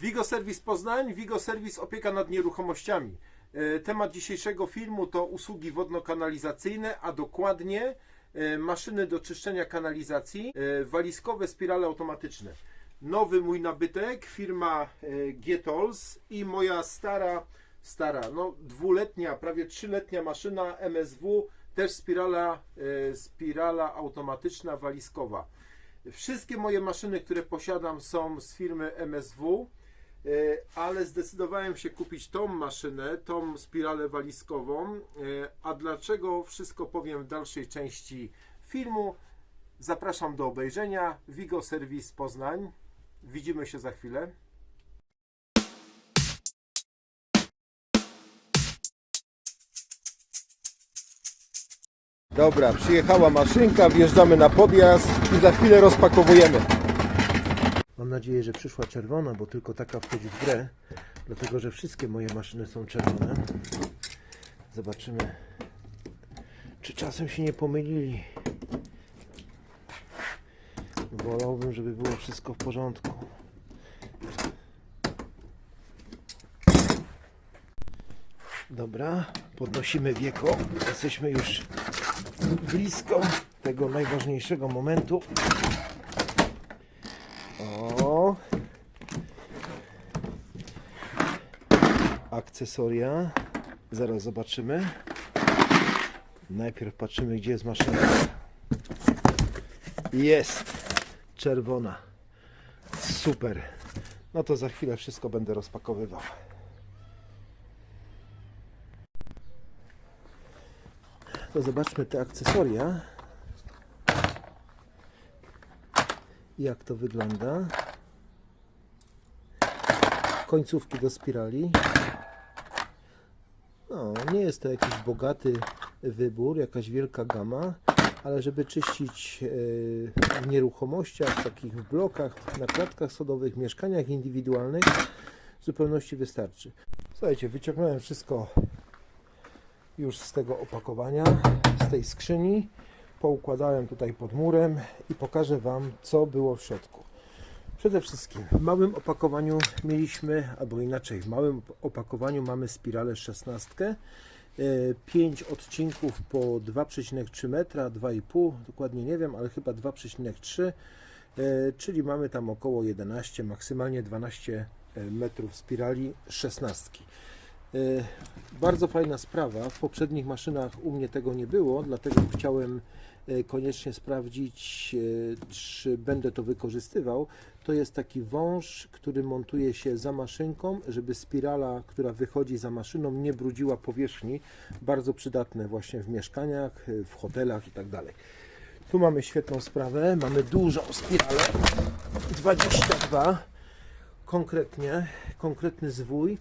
Wigo Serwis Poznań, Wigo Serwis Opieka nad Nieruchomościami. E, Temat dzisiejszego filmu to usługi wodno-kanalizacyjne, a dokładnie e, maszyny do czyszczenia kanalizacji, e, walizkowe spirale automatyczne. Nowy mój nabytek, firma Getols i moja stara, stara, no dwuletnia, prawie trzyletnia maszyna MSW, też spirala, spirala automatyczna walizkowa. Wszystkie moje maszyny, które posiadam, są z firmy MSW, ale zdecydowałem się kupić tą maszynę, tą spiralę walizkową. e, A dlaczego wszystko powiem w dalszej części filmu. Zapraszam do obejrzenia. Vigo Serwis Poznań. Widzimy się za chwilę. Dobra, przyjechała maszynka, wjeżdżamy na podjazd i za chwilę rozpakowujemy. Mam nadzieję, że przyszła czerwona, bo tylko taka wchodzi w grę, dlatego że wszystkie moje maszyny są czerwone. Zobaczymy, czy czasem się nie pomylili. Wolałbym, żeby było wszystko w porządku. Dobra, podnosimy wieko. Jesteśmy już blisko tego najważniejszego momentu. O. Akcesoria. Zaraz zobaczymy. Najpierw patrzymy, gdzie jest maszyna. Jest. Czerwona. Super. No to za chwilę wszystko będę rozpakowywał. To zobaczmy te akcesoria. Jak to wygląda. Końcówki do spirali. No, nie jest to jakiś bogaty wybór, jakaś wielka gama, ale żeby czyścić e, w nieruchomościach, takich w blokach, na klatkach sodowych, mieszkaniach indywidualnych, w zupełności wystarczy. Słuchajcie, wyciągnąłem wszystko już z tego opakowania, z tej skrzyni. Poukładałem tutaj pod murem i pokażę Wam, co było w środku. Przede wszystkim w małym opakowaniu mieliśmy, albo inaczej, w małym opakowaniu mamy spiralę 16. 5 odcinków po 2,3 metra, 2,5, dokładnie nie wiem, ale chyba 2,3, e, czyli mamy tam około 11, maksymalnie 12 metrów spirali 16. E, Bardzo fajna sprawa. W poprzednich maszynach u mnie tego nie było, dlatego chciałem e, koniecznie sprawdzić, e, czy będę to wykorzystywał. To jest taki wąż, który montuje się za maszynką, żeby spirala, która wychodzi za maszyną, nie brudziła powierzchni. Bardzo przydatne właśnie w mieszkaniach, w hotelach i tak dalej. Tu mamy świetną sprawę. Mamy dużą spiralę 22 konkretnie, konkretny zwój.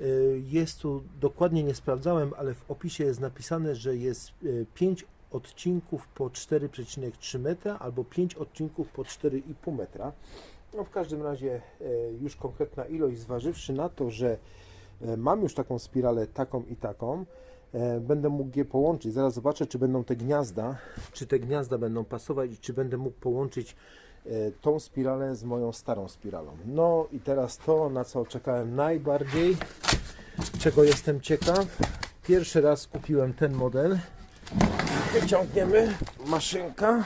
Y, Jest tu, dokładnie nie sprawdzałem, ale w opisie jest napisane, że jest 5 odcinków po 4,3 metra albo 5 odcinków po 4,5 metra. No w każdym razie e, już konkretna ilość, zważywszy na to, że mam już taką spiralę taką i taką, będę mógł je połączyć. Zaraz zobaczę, czy będą te gniazda, czy te gniazda będą pasować i czy będę mógł połączyć tą spiralę z moją starą spiralą. No i teraz to, na co czekałem najbardziej, czego jestem ciekaw. Pierwszy raz kupiłem ten model. Wyciągniemy maszynka.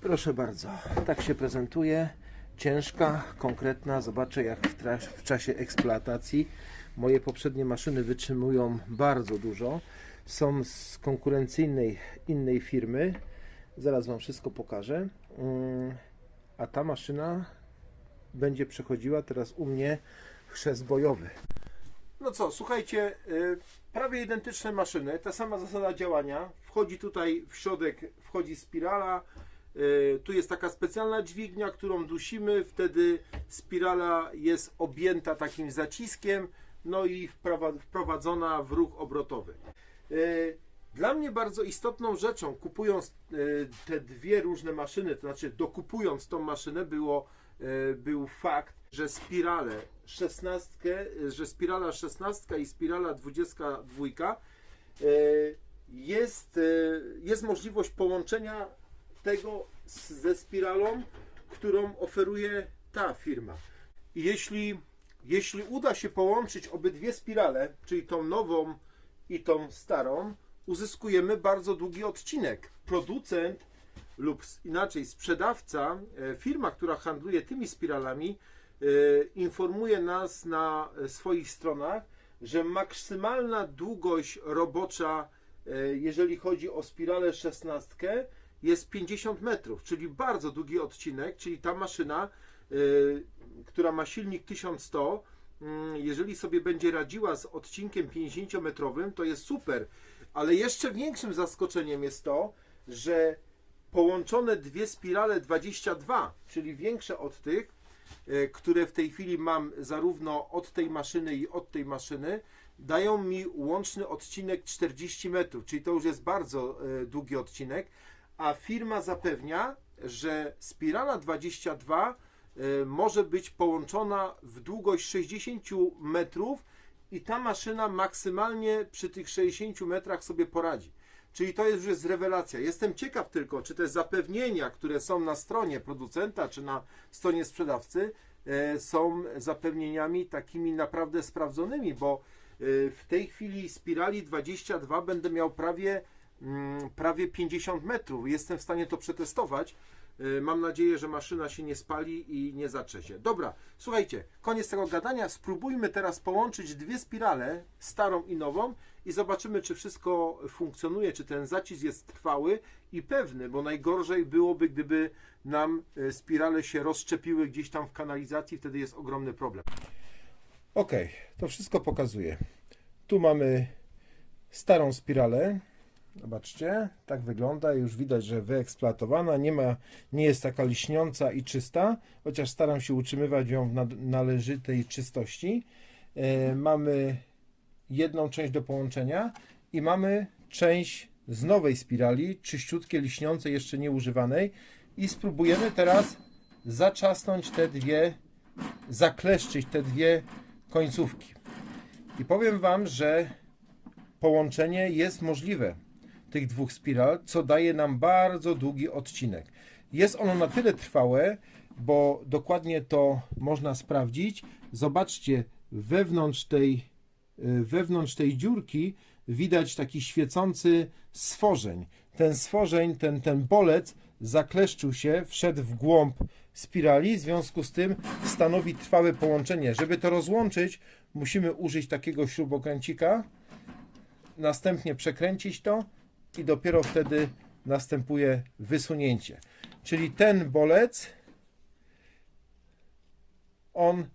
Proszę bardzo, tak się prezentuje. Ciężka, konkretna. Zobaczę jak w, w czasie eksploatacji. Moje poprzednie maszyny wytrzymują bardzo dużo. Są z konkurencyjnej innej firmy. Zaraz Wam wszystko pokażę. Mm, A ta maszyna będzie przechodziła teraz u mnie chrzest bojowy. No co, słuchajcie, y, prawie identyczne maszyny, ta sama zasada działania. Wchodzi tutaj w środek, wchodzi spirala. y, Tu jest taka specjalna dźwignia, którą dusimy, wtedy spirala jest objęta takim zaciskiem, no i wprowa- wprowadzona w ruch obrotowy. Dla mnie bardzo istotną rzeczą, kupując y, te dwie różne maszyny, to znaczy dokupując tą maszynę, było, y, był fakt, że spirale 16, y, że spirala 16 i spirala 22 y, jest, jest możliwość połączenia tego ze spiralą, którą oferuje ta firma. I jeśli, jeśli uda się połączyć obydwie spirale, czyli tą nową i tą starą, uzyskujemy bardzo długi odcinek. Producent lub inaczej sprzedawca, e, firma, która handluje tymi spiralami, e, informuje nas na swoich stronach, że maksymalna długość robocza, e, jeżeli chodzi o spiralę 16, jest 50 metrów, czyli bardzo długi odcinek, czyli ta maszyna, która ma silnik 1100, mm, jeżeli sobie będzie radziła z odcinkiem 50-metrowym, to jest super. Ale jeszcze większym zaskoczeniem jest to, że połączone dwie spirale 22, czyli większe od tych, e, które w tej chwili mam zarówno od tej maszyny i od tej maszyny, dają mi łączny odcinek 40 metrów, czyli to już jest bardzo e, długi odcinek, a firma zapewnia, że spirala 22 e, może być połączona w długość 60 metrów i ta maszyna maksymalnie przy tych 60 metrach sobie poradzi. Czyli to jest już jest rewelacja. Jestem ciekaw tylko, czy te zapewnienia, które są na stronie producenta, czy na stronie sprzedawcy, e, są zapewnieniami takimi naprawdę sprawdzonymi, bo e, w tej chwili spirali 22 będę miał prawie, mm, prawie 50 metrów. Jestem w stanie to przetestować. E, Mam nadzieję, że maszyna się nie spali i nie zatrze się. Dobra, słuchajcie, koniec tego gadania. Spróbujmy teraz połączyć dwie spirale, starą i nową, i zobaczymy, czy wszystko funkcjonuje, czy ten zacisk jest trwały i pewny, bo najgorzej byłoby, gdyby nam e, spirale się rozszczepiły gdzieś tam w kanalizacji, wtedy jest ogromny problem. Ok, to wszystko pokazuje. Tu mamy starą spiralę. Zobaczcie, tak wygląda. Już widać, że wyeksploatowana. Nie, ma, nie jest taka liśniąca i czysta, chociaż staram się utrzymywać ją w należytej czystości. E, mamy jedną część do połączenia i mamy część z nowej spirali, czyściutkie, liśniące, jeszcze nieużywanej i spróbujemy teraz zaczasnąć te dwie, zakleszczyć te dwie końcówki. I powiem Wam, że połączenie jest możliwe tych dwóch spiral, co daje nam bardzo długi odcinek. Jest ono na tyle trwałe, bo dokładnie to można sprawdzić. Zobaczcie, wewnątrz tej, y, wewnątrz tej dziurki widać taki świecący stworzeń. Ten stworzeń, ten, ten bolec zakleszczył się, wszedł w głąb spirali, w związku z tym stanowi trwałe połączenie. Żeby to rozłączyć, musimy użyć takiego śrubokręcika, następnie przekręcić to i dopiero wtedy następuje wysunięcie. Czyli ten bolec, on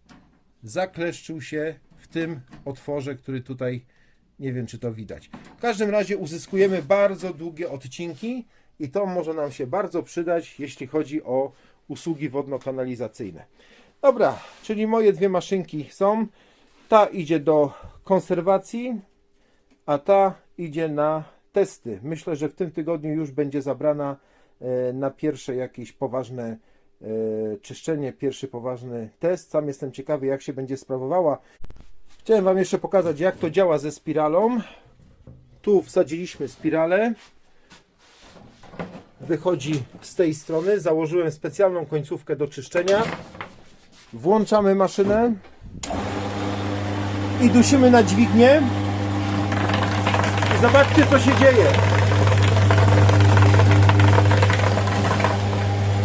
zakleszczył się w tym otworze, który tutaj, nie wiem czy to widać. W każdym razie uzyskujemy bardzo długie odcinki i to może nam się bardzo przydać, jeśli chodzi o usługi wodno-kanalizacyjne. Dobra, czyli moje dwie maszynki są. Ta idzie do konserwacji, a ta idzie na testy. Myślę, że w tym tygodniu już będzie zabrana e, na pierwsze jakieś poważne e, czyszczenie, pierwszy poważny test. Sam jestem ciekawy, jak się będzie sprawowała. Chciałem Wam jeszcze pokazać, jak to działa ze spiralą. Tu wsadziliśmy spiralę. Wychodzi z tej strony. Założyłem specjalną końcówkę do czyszczenia. Włączamy maszynę i dusimy na dźwignię. Zobaczcie, co się dzieje.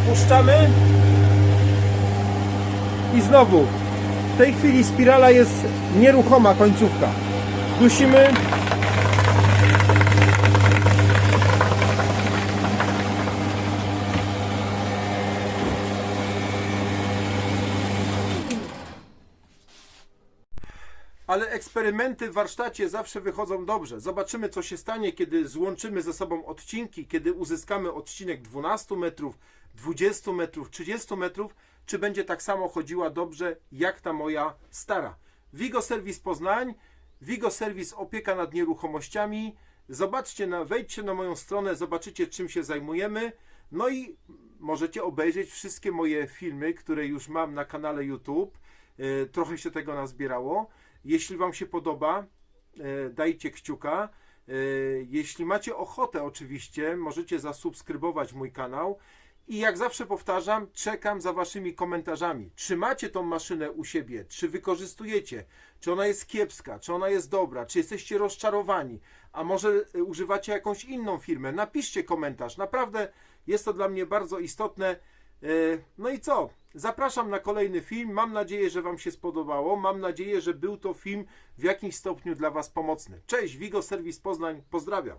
Puszczamy. I znowu. W tej chwili spirala jest nieruchoma końcówka. Dusimy. Ale eksperymenty w warsztacie zawsze wychodzą dobrze. Zobaczymy, co się stanie, kiedy złączymy ze sobą odcinki, kiedy uzyskamy odcinek 12 metrów, 20 metrów, 30 metrów, czy będzie tak samo chodziła dobrze, jak ta moja stara. Vigo Service Poznań, Vigo Service opieka nad nieruchomościami. Zobaczcie, na, wejdźcie na moją stronę, zobaczycie, czym się zajmujemy. No i możecie obejrzeć wszystkie moje filmy, które już mam na kanale YouTube. E, Trochę się tego nazbierało. Jeśli Wam się podoba, e, dajcie kciuka. E, Jeśli macie ochotę, oczywiście, możecie zasubskrybować mój kanał. I jak zawsze powtarzam, czekam za Waszymi komentarzami. Czy macie tą maszynę u siebie? Czy wykorzystujecie? Czy ona jest kiepska? Czy ona jest dobra? Czy jesteście rozczarowani? A może y, używacie jakąś inną firmę? Napiszcie komentarz. Naprawdę jest to dla mnie bardzo istotne. Y, No i co? Zapraszam na kolejny film. Mam nadzieję, że Wam się spodobało. Mam nadzieję, że był to film w jakimś stopniu dla Was pomocny. Cześć, Wigo Serwis Poznań. Pozdrawiam.